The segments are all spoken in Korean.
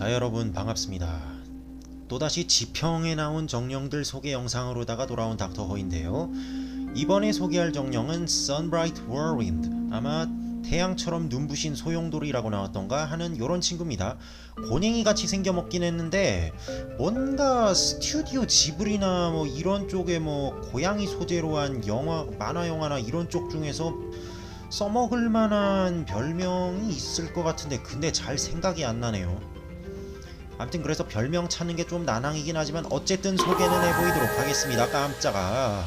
자 여러분 반갑습니다. 또다시 지평에 나온 정령들 소개 영상으로다가 돌아온 닥터 허인데요. 이번에 소개할 정령은 Sunbright Whirlwind 아마 태양처럼 눈부신 소용돌이라고 나왔던가 하는 요런 친구입니다. 고냉이 같이 생겨 먹긴 했는데 뭔가 스튜디오 지브리나 뭐 이런 쪽에 뭐 고양이 소재로 한 영화 만화 영화나 이런 쪽 중에서 써먹을 만한 별명이 있을 것 같은데 근데 잘 생각이 안 나네요. 아무튼 그래서 별명 찾는 게 좀 난항이긴 하지만 어쨌든 소개는 해보이도록 하겠습니다. 깜짝아.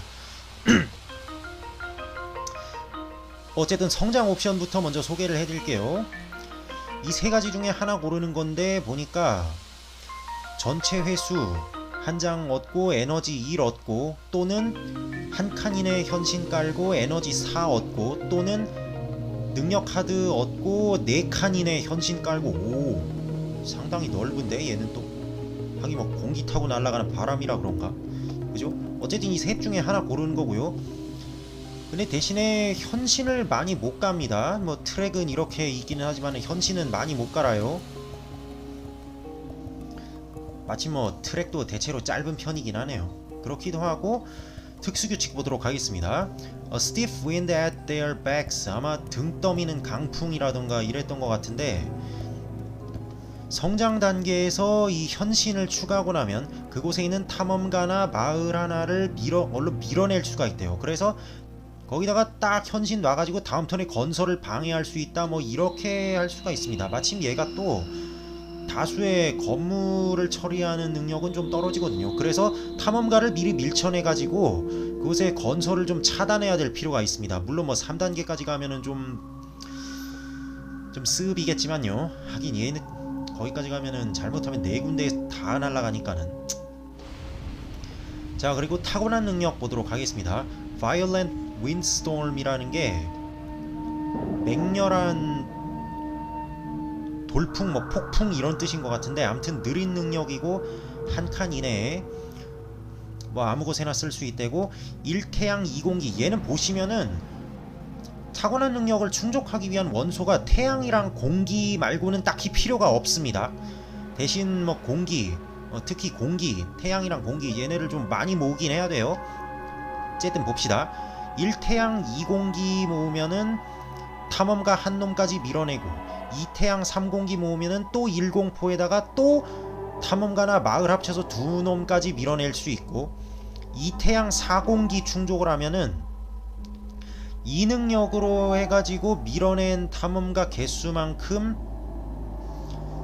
어쨌든 성장 옵션부터 먼저 소개를 해드릴게요. 이 세 가지 중에 하나 고르는 건데 보니까 전체 회수 한 장 얻고 에너지 1 얻고 또는 한 칸 이내 현신 깔고 에너지 4 얻고 또는 능력 카드 얻고 4칸 이내 현신 깔고 오 상당히 넓은데? 얘는 또 하긴 뭐 공기 타고 날아가는 바람이라 그런가? 그죠? 어쨌든 이 셋 중에 하나 고르는 거고요. 근데 대신에 현신을 많이 못 갑니다. 뭐 트랙은 이렇게 있기는 하지만 현신은 많이 못 갈아요. 마치 뭐 트랙도 대체로 짧은 편이긴 하네요. 그렇기도 하고 특수규칙 보도록 하겠습니다. A stiff wind at their backs. 아마 등 떠미는 강풍이라던가 이랬던 것 같은데 성장 단계에서 이 현신을 추가하고 나면 그곳에 있는 탐험가나 마을 하나를 밀어 얼른 밀어낼 수가 있대요. 그래서 거기다가 딱 현신 놔가지고 다음 턴에 건설을 방해할 수 있다 뭐 이렇게 할 수가 있습니다. 마침 얘가 또 다수의 건물을 처리하는 능력은 좀 떨어지거든요. 그래서 탐험가를 미리 밀쳐내가지고 그곳에 건설을 좀 차단해야 될 필요가 있습니다. 물론 뭐 3단계까지 가면은 좀 좀 습이겠지만요. 하긴 얘는 거기까지 가면은 잘못하면 네 군데 다 날아가니까는. 자 그리고 타고난 능력 보도록 하겠습니다. Violent Windstorm이라는 게 맹렬한 돌풍 뭐 폭풍 이런 뜻인 것 같은데 아무튼 느린 능력이고 한 칸 이내에 뭐 아무 곳에나 쓸 수 있대고 일태양 이공기. 얘는 보시면은 타고난 능력을 충족하기 위한 원소가 태양이랑 공기 말고는 딱히 필요가 없습니다. 대신 뭐 공기, 어, 특히 공기, 태양이랑 공기 얘네를 좀 많이 모으긴 해야 돼요. 어쨌든 봅시다. 1태양 2공기 모으면은 탐험가 한 놈까지 밀어내고 2태양 3공기 모으면은 또 1공포에다가 또 탐험가나 마을 합쳐서 두 놈까지 밀어낼 수 있고 2태양 4공기 충족을 하면은 이 능력으로 해가지고 밀어낸 탐험가 개수만큼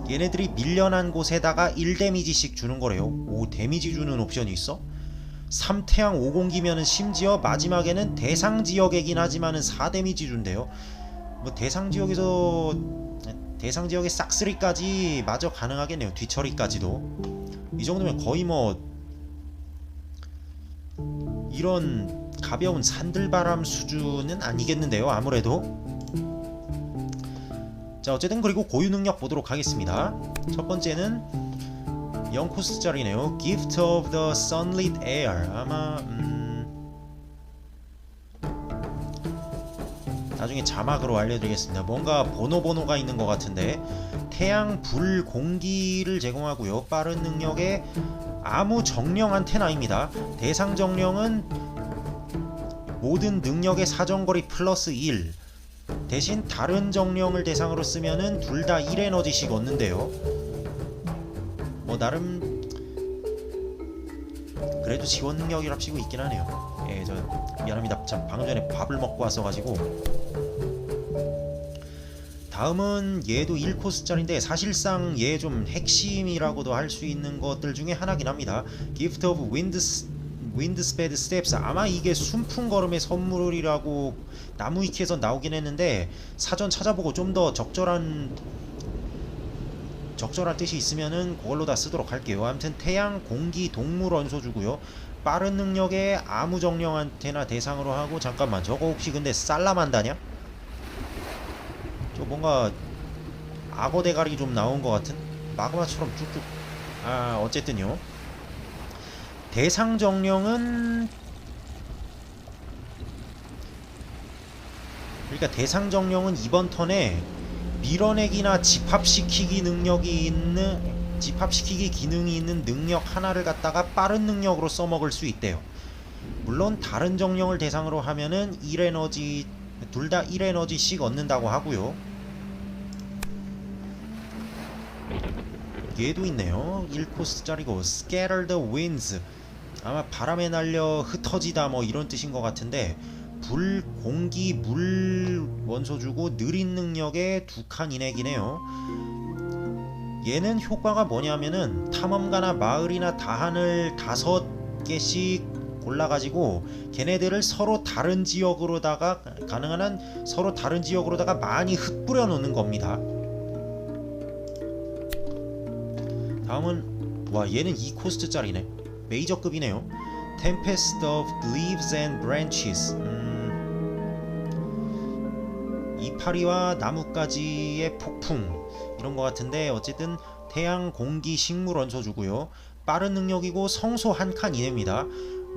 얘네들이 밀려난 곳에다가 1데미지씩 주는 거래요. 오 데미지 주는 옵션이 있어? 3태양 5공기면은 심지어 마지막에는 대상 지역이긴 하지만은 4데미지 준대요. 뭐 대상 지역에서 대상 지역의 싹쓸이까지 마저 가능하겠네요. 뒤처리까지도. 이 정도면 거의 뭐 이런 가벼운 산들바람 수준은 아니겠는데요 아무래도. 자 어쨌든 그리고 고유 능력 보도록 하겠습니다. 첫 번째는 0코스짜리네요. Gift of the Sunlit Air. 아마 음... 나중에 자막으로 알려드리겠습니다. 뭔가 번호 번호가 있는 것 같은데 태양, 불, 공기를 제공하고요. 빠른 능력에 아무 정령 안테나입니다. 대상 정령은 모든 능력의 사정거리 플러스 1 대신 다른 정령을 대상으로 쓰면은 둘 다 1에너지씩 얻는데요. 뭐 나름 그래도 지원 능력이랍시고 있긴 하네요. 예 저 미안합니다. 참 방금 전에 밥을 먹고 왔어가지고. 다음은 얘도 1코스짜리인데 사실상 얘 좀 핵심이라고도 할 수 있는 것들 중에 하나긴 합니다. Gift of Wind 윈드스페드 스텝스 아마 이게 순풍 걸음의 선물이라고 나무 위키에서 나오긴 했는데 사전 찾아보고 좀 더 적절한 적절한 뜻이 있으면은 그걸로 다 쓰도록 할게요. 아무튼 태양, 공기, 동물 원소 주고요. 빠른 능력에 아무 정령한테나 대상으로 하고 잠깐만 저거 혹시 근데 살라만다냐? 저 뭔가 악어 대가리 좀 나온 것 같은 마그마처럼 쭉쭉 아 어쨌든요. 대상 정령은 그러니까 대상 정령은 이번 턴에 밀어내기나 집합시키기 능력이 있는 집합시키기 기능이 있는 능력 하나를 갖다가 빠른 능력으로 써먹을 수 있대요. 물론 다른 정령을 대상으로 하면은 1에너지 둘 다 1에너지씩 얻는다고 하고요. 얘도 있네요. 1코스짜리고 Scatter the Winds 아마 바람에 날려 흩어지다 뭐 이런 뜻인 것 같은데 불, 공기, 물 원소 주고 느린 능력의 두 칸 이내기네요. 얘는 효과가 뭐냐면은 탐험가나 마을이나 다한을 다섯 개씩 골라가지고 걔네들을 서로 다른 지역으로다가 가능한 한 서로 다른 지역으로다가 많이 흩뿌려 놓는 겁니다. 다음은 와 얘는 2코스트짜리네 메이저급이네요. Tempest of Leaves and Branches. 음... 이파리와 나뭇가지의 폭풍 이런 것 같은데 어쨌든 태양, 공기, 식물 얹어주고요. 빠른 능력이고 성소 한 칸 이내입니다.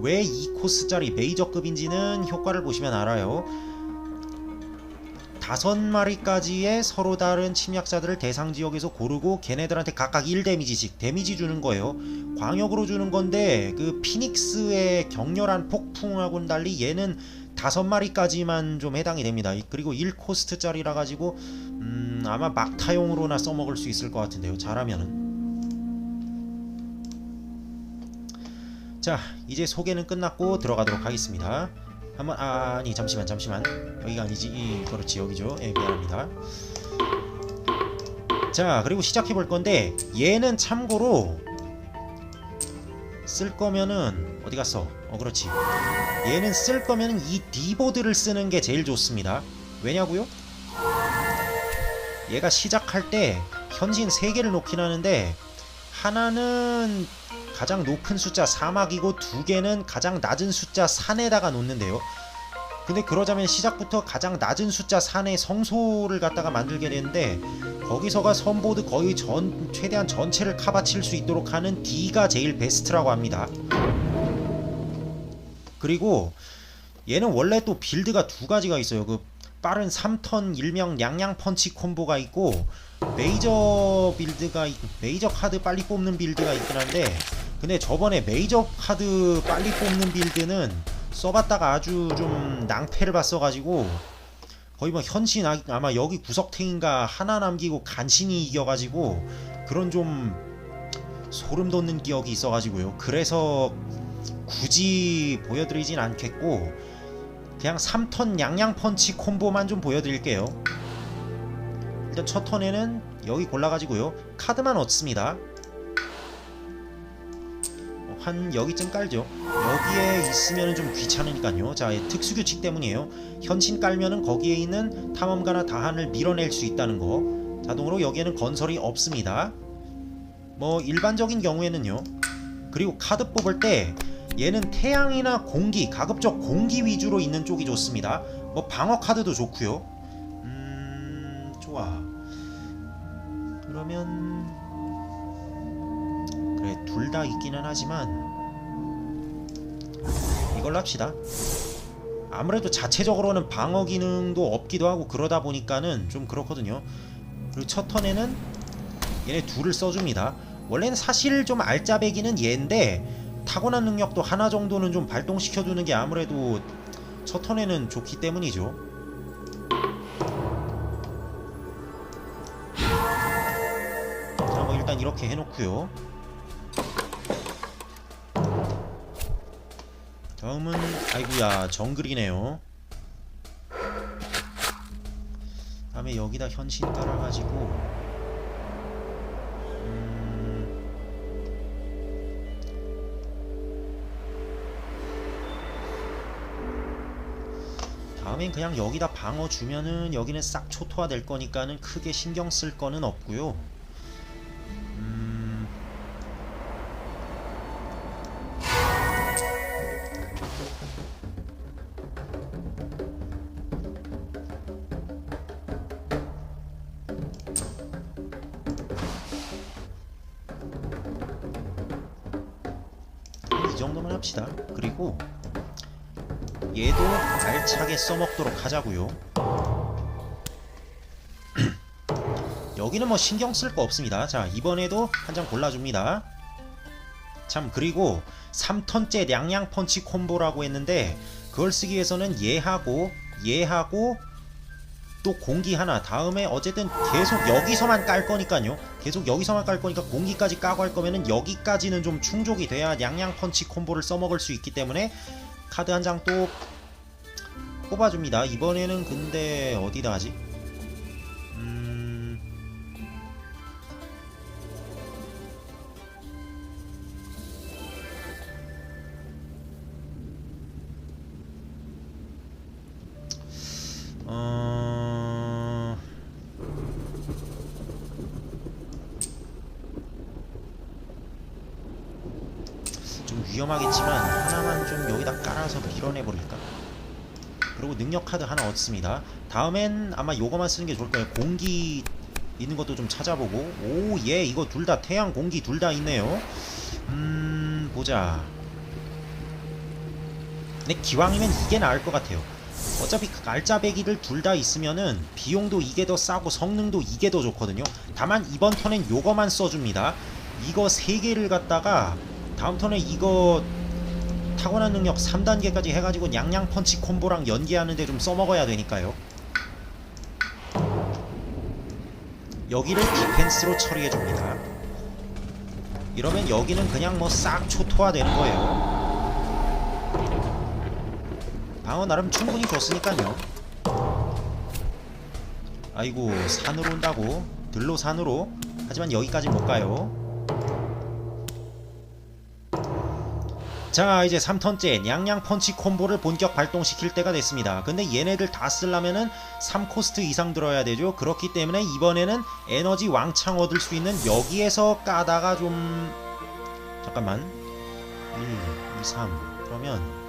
왜 2코스짜리 메이저급인지는 효과를 보시면 알아요 다섯 마리까지의 서로 다른 침략자들을 대상 지역에서 고르고 걔네들한테 각각 1 데미지씩 데미지 주는 거예요. 광역으로 주는 건데 그 피닉스의 격렬한 폭풍하고는 달리 얘는 다섯 마리까지만 좀 해당이 됩니다. 그리고 1코스트짜리라 가지고 음, 아마 막타용으로나 써먹을 수 있을 것 같은데요. 잘하면은. 자, 이제 소개는 끝났고 들어가도록 하겠습니다. 한번 아, 아니 잠시만 잠시만. 여기가 아니지. 이, 그렇지. 여기죠. 예 미안합니다. 자 그리고 시작해 볼 건데 얘는 참고로 쓸 거면은 어디 갔어? 어 그렇지. 얘는 쓸 거면은 이 디보드를 쓰는 게 제일 좋습니다. 왜냐고요? 얘가 시작할 때 현진 3개를 놓긴 하는데 하나는 가장 높은 숫자 사막이고 두 개는 가장 낮은 숫자 산에다가 놓는데요. 근데 그러자면 시작부터 가장 낮은 숫자 산의 성소를 갖다가 만들게 되는데 거기서가 선보드 거의 전 최대한 전체를 카바칠 수 있도록 하는 D가 제일 베스트라고 합니다. 그리고 얘는 원래 또 빌드가 두 가지가 있어요. 그 빠른 3턴 일명 양양 펀치 콤보가 있고 메이저 빌드가 있- 메이저 카드 빨리 뽑는 빌드가 있긴 한데 근데 저번에 메이저 카드 빨리 뽑는 빌드는 써봤다가 아주 좀 낭패를 봤어가지고 거의 뭐 현신 아- 아마 여기 구석탱인가 하나 남기고 간신히 이겨가지고 그런 좀 소름 돋는 기억이 있어가지고요. 그래서 굳이 보여드리진 않겠고 그냥 3턴 양양 펀치 콤보만 좀 보여드릴게요. 일단 첫 턴에는 여기 골라가지고요. 카드만 얻습니다. 어, 한 여기쯤 깔죠. 여기에 있으면 좀 귀찮으니까요. 자, 예, 특수 규칙 때문이에요. 현신 깔면은 거기에 있는 탐험가나 다한을 밀어낼 수 있다는 거. 자동으로 여기에는 건설이 없습니다. 뭐 일반적인 경우에는요. 그리고 카드 뽑을 때 얘는 태양이나 공기, 가급적 공기 위주로 있는 쪽이 좋습니다. 뭐 방어 카드도 좋고요. 음, 좋아. 그러면 둘 다 있기는 하지만 이걸로 합시다. 아무래도 자체적으로는 방어 기능도 없기도 하고 그러다 보니까는 좀 그렇거든요. 그리고 첫 턴에는 얘네 둘을 써줍니다. 원래는 사실 좀 알짜배기는 얘인데 타고난 능력도 하나 정도는 좀 발동시켜두는 게 아무래도 첫 턴에는 좋기 때문이죠. 자, 뭐 일단 이렇게 해놓고요. 다음은 아이구야 정글이네요. 다음에 여기다 현신 깔아가지고 음, 다음엔 그냥 여기다 방어 주면은 여기는 싹 초토화 될 거니까는 크게 신경 쓸 거는 없고요. 정도만 합시다. 그리고 얘도 알차게 써먹도록 하자고요. 여기는 뭐 신경 쓸 거 없습니다. 자 이번에도 한 장 골라줍니다. 참 그리고 3턴째 냥냥 펀치 콤보라고 했는데 그걸 쓰기 위해서는 얘하고 얘하고 또 공기 하나 다음에 어쨌든 계속 여기서만 깔 거니까요 계속 여기서만 깔 거니까 공기까지 까고 할 거면은 여기까지는 좀 충족이 돼야 냥냥 펀치 콤보를 써먹을 수 있기 때문에 카드 한 장 또 뽑아줍니다 이번에는 근데 어디다 하지? 얻습니다. 다음엔 아마 요거만 쓰는 게 좋을 거예요. 공기 있는 것도 좀 찾아보고 오 예 이거 둘 다 태양 공기 둘 다 있네요. 음 보자. 근데 기왕이면 이게 나을 것 같아요. 어차피 그 알짜배기를 둘 다 있으면은 비용도 이게 더 싸고 성능도 이게 더 좋거든요. 다만 이번 턴엔 요거만 써줍니다. 이거 세 개를 갖다가 다음 턴에 이거 타고난 능력 3단계까지 해가지고 냥냥 펀치 콤보랑 연계하는데 좀 써먹어야 되니까요. 여기를 디펜스로 처리해줍니다. 이러면 여기는 그냥 뭐 싹 초토화되는 거예요. 방어 나름 충분히 좋으니까요. 아이고 산으로 온다고 들로 산으로 하지만 여기까지 못 가요. 자 이제 3턴째 냥냥 펀치 콤보를 본격 발동시킬 때가 됐습니다. 근데 얘네들 다 쓰려면은 3코스트 이상 들어야 되죠. 그렇기 때문에 이번에는 에너지 왕창 얻을 수 있는 여기에서 까다가 좀 잠깐만. 1, 2, 3 그러면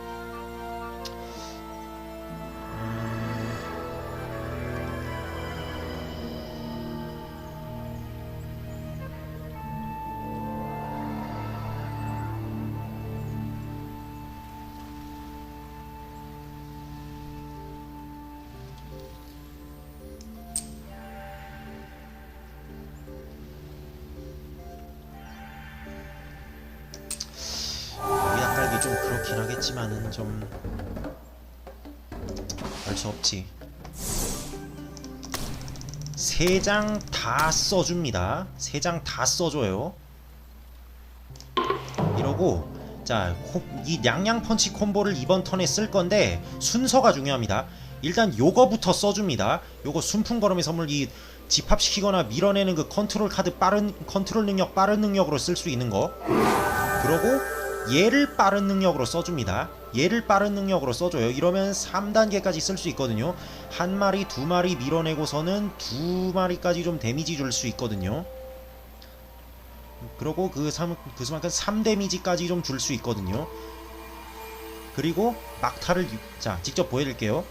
좀 그렇긴 하겠지만은 좀 알 수 없지. 세 장 다 써줍니다. 세 장 다 써줘요. 이러고 자, 코- 이 냥냥 펀치 콤보를 이번 턴에 쓸 건데 순서가 중요합니다. 일단 요거부터 써줍니다. 요거 순풍 걸음의 선물 이 집합시키거나 밀어내는 그 컨트롤 카드 빠른 컨트롤 능력 빠른 능력으로 쓸 수 있는 거. 그러고 얘를 빠른 능력으로 써줍니다. 얘를 빠른 능력으로 써줘요. 이러면 3단계까지 쓸 수 있거든요. 한 마리, 두 마리 밀어내고서는 두 마리까지 좀 데미지 줄 수 있거든요. 그러고 그, 3, 그 수만큼 3 데미지까지 좀 줄 수 있거든요. 그리고 막타를 유- 자 직접 보여드릴게요.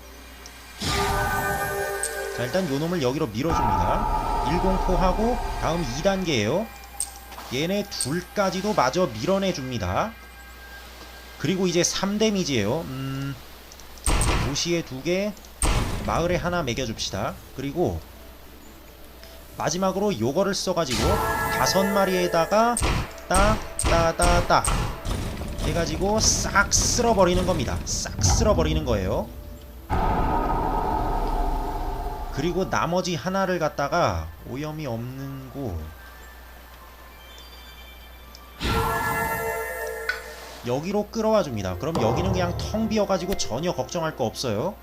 자 일단 요 놈을 여기로 밀어줍니다. 1공포하고 다음 2단계예요. 얘네 둘까지도 마저 밀어내줍니다. 그리고 이제 3데미지예요. 음, 도시에 두 개, 마을에 하나 매겨줍시다. 그리고 마지막으로 요거를 써가지고 다섯 마리에다가 따 따 따 따 해가지고 싹 쓸어버리는 겁니다. 싹 쓸어버리는 거예요. 그리고 나머지 하나를 갖다가 오염이 없는 곳 여기로 끌어와 줍니다. 그럼 여기는 그냥 텅 비어가지고 전혀 걱정할 거 없어요.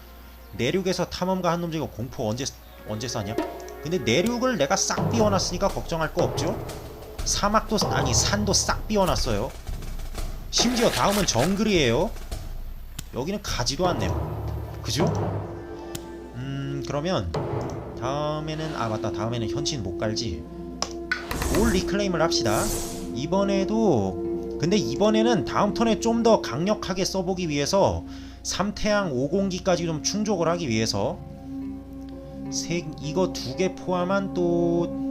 내륙에서 탐험가 한놈 중에 공포 언제 언제 싸냐? 근데 내륙을 내가 싹 비워놨으니까 걱정할 거 없죠. 사막도 아니 산도 싹 비워놨어요. 심지어 다음은 정글이에요. 여기는 가지도 않네요. 그죠? 음 그러면 다음에는 아 맞다 다음에는 현진 못 갈지. 올 리클레임을 합시다. 이번에도 근데 이번에는 다음 턴에 좀 더 강력하게 써보기 위해서 3태양 5공기까지 좀 충족을 하기 위해서 세, 이거 두 개 포함한 또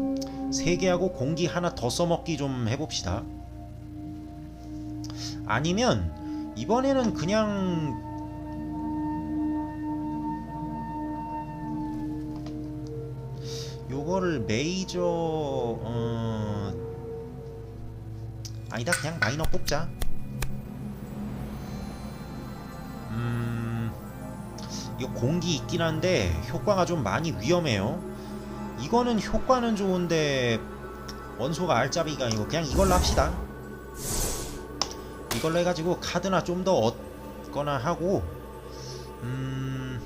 세 개하고 공기 하나 더 써먹기 좀 해봅시다. 아니면 이번에는 그냥 요거 요거를 메이저 어 아니다 그냥 마이너 뽑자. 음 이거 공기 있긴 한데 효과가 좀 많이 위험해요. 이거는 효과는 좋은데 원소가 알짜비가 아니고 그냥 이걸로 합시다. 이걸로 해가지고 카드나 좀 더 얻거나 하고 음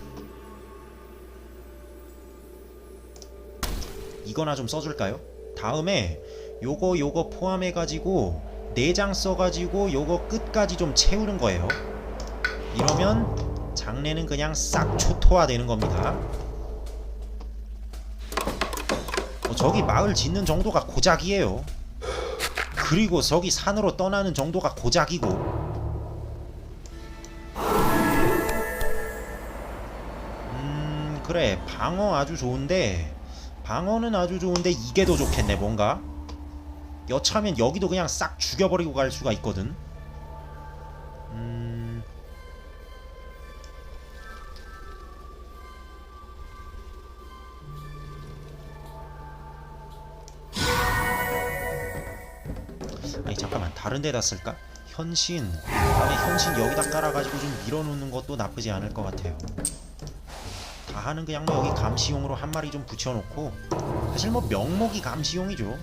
이거나 좀 써줄까요? 다음에 요거 요거 포함해가지고 4장 써가지고 요거 끝까지 좀 채우는 거예요. 이러면 장례는 그냥 싹 초토화 되는 겁니다. 어, 저기 마을 짓는 정도가 고작이에요. 그리고 저기 산으로 떠나는 정도가 고작이고. 음 그래. 방어 아주 좋은데 방어는 아주 좋은데 이게 더 좋겠네 뭔가 여차하면 여기도 그냥 싹 죽여버리고 갈 수가 있거든. 음. 아니 잠깐만. 다른 데다 쓸까? 현신. 다음에 현신 여기다 깔아가지고 좀 밀어놓는 것도 나쁘지 않을 것 같아요. 다 하는 그냥 뭐 여기 감시용으로 한 마리 좀 붙여놓고. 사실 뭐 명목이 감시용이죠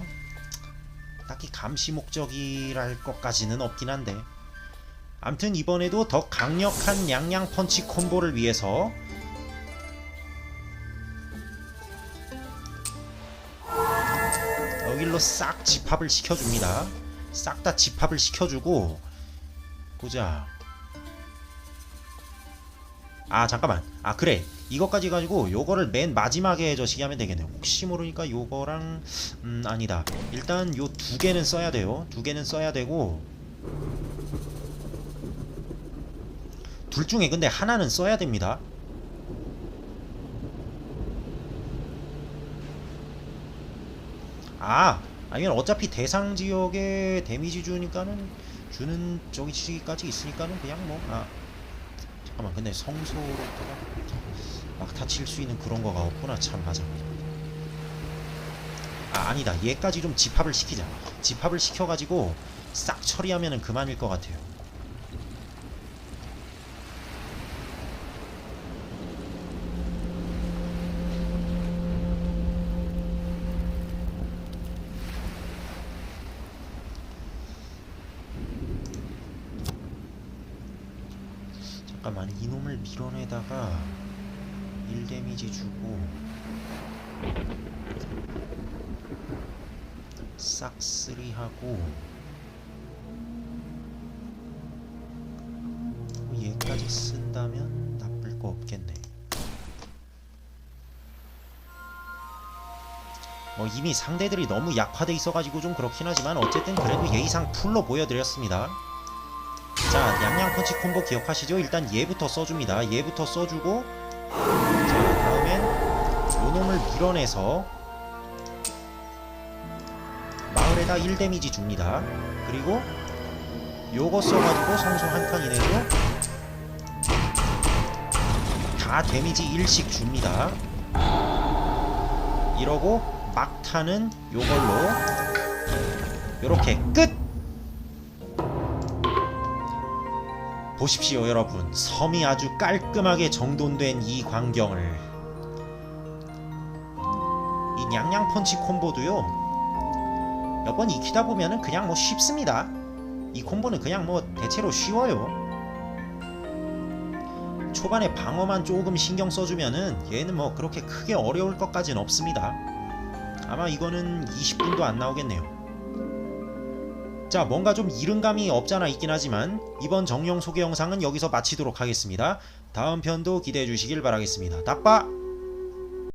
딱히 감시 목적이랄 것까지는 없긴 한데. 암튼 이번에도 더 강력한 양양 펀치 콤보를 위해서 여길로 싹 집합을 시켜줍니다. 싹 다 집합을 시켜주고 보자. 아 잠깐만. 아 그래 이것까지 가지고 요거를 맨 마지막에 저시기 하면 되겠네 혹시 모르니까 요거랑 음 아니다. 일단 요 두 개는 써야 돼요. 두 개는 써야 되고 둘 중에 근데 하나는 써야 됩니다. 아 아니면 어차피 대상 지역에 데미지 주니까는 주는 저기 시기까지 있으니까는 그냥 뭐 아 잠깐만. 근데 성소로다가 막타 칠수 있는 그런 거가 없구나 참 맞아. 아 아니다. 얘까지 좀 집합을 시키자. 집합을 시켜가지고 싹 처리하면은 그만일 것 같아요. 잠깐만 이놈을 밀어내다가 1 데미지 주고 싹쓸이 하고 얘까지 쓴다면 나쁠 거 없겠네. 뭐 이미 상대들이 너무 약화돼 있어가지고 좀 그렇긴 하지만 어쨌든 그래도 예의상 풀로 보여드렸습니다. 자 양양 펀치 콤보 기억하시죠? 일단 얘부터 써줍니다. 얘부터 써주고 요놈을 밀어내서 마을에다 1 데미지 줍니다. 그리고 요거 써가지고 성소 한 칸 이내로 다 데미지 1씩 줍니다. 이러고 막타는 요걸로 요렇게 끝! 보십시오 여러분. 섬이 아주 깔끔하게 정돈된 이 광경을 이 냥냥 펀치 콤보도요 몇 번 익히다 보면은 그냥 뭐 쉽습니다 이 콤보는 그냥 뭐 대체로 쉬워요 초반에 방어만 조금 신경 써주면은 얘는 뭐 그렇게 크게 어려울 것까지는 없습니다 아마 이거는 20분도 안 나오겠네요 자 뭔가 좀 이른감이 없잖아 있긴 하지만 이번 정령 소개 영상은 여기서 마치도록 하겠습니다. 다음 편도 기대해 주시길 바라겠습니다. 닥바!